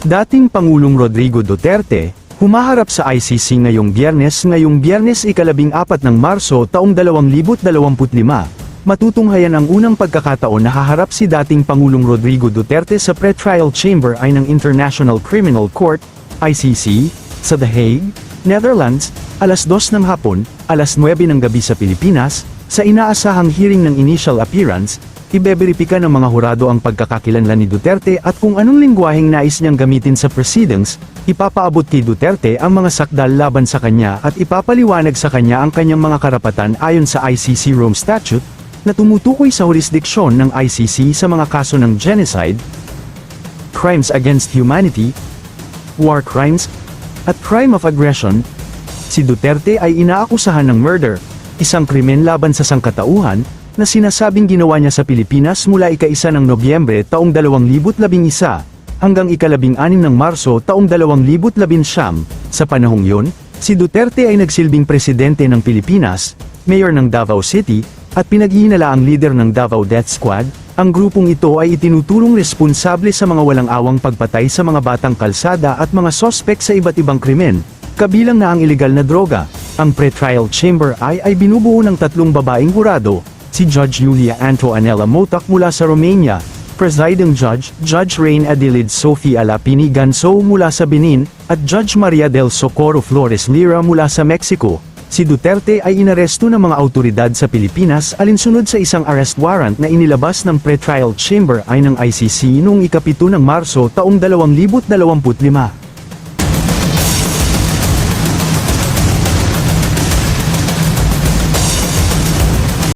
Dating Pangulong Rodrigo Duterte, humaharap sa ICC ngayong biyernes ngayong biyernes ikalabing apat ng Marso taong 2025. Matutunghayan ang unang pagkakataon na haharap si dating Pangulong Rodrigo Duterte sa pre-trial chamber ay ng International Criminal Court, ICC, sa The Hague, Netherlands, alas 2 ng hapon, alas 9 ng gabi sa Pilipinas, sa inaasahang hearing ng initial appearance, ibeberipika ng mga hurado ang pagkakakilanlan ni Duterte at kung anong lingwaheng nais niyang gamitin sa proceedings, ipapaabot kay Duterte ang mga sakdal laban sa kanya at ipapaliwanag sa kanya ang kanyang mga karapatan ayon sa ICC Rome Statute, na tumutukoy sa jurisdiksyon ng ICC sa mga kaso ng genocide, crimes against humanity, war crimes, at crime of aggression, si Duterte ay inaakusahan ng murder, isang krimen laban sa sangkatauhan, na sinasabing ginawa niya sa Pilipinas mula ika-isa ng Nobyembre taong 2011 hanggang ikalabing anim ng Marso taong 2019. Sa panahong yun, si Duterte ay nagsilbing presidente ng Pilipinas, mayor ng Davao City, at pinaghihinala ang leader ng Davao Death Squad, ang grupong ito ay itinuturong responsable sa mga walang awang pagpatay sa mga batang kalsada at mga sospek sa iba't ibang krimen, kabilang na ang ilegal na droga. Ang pre-trial chamber ay ay binubuo ng tatlong babaeng hurado, si Judge Julia Anto Anela Motak mula sa Romania, Presiding Judge, Judge Rain Adelaide Sophie Alapini Ganso mula sa Benin, at Judge Maria del Socorro Flores Lira mula sa Mexico. Si Duterte ay inaresto ng mga autoridad sa Pilipinas alinsunod sa isang arrest warrant na inilabas ng pre-trial chamber ay ng ICC noong ikapito ng Marso taong 2025.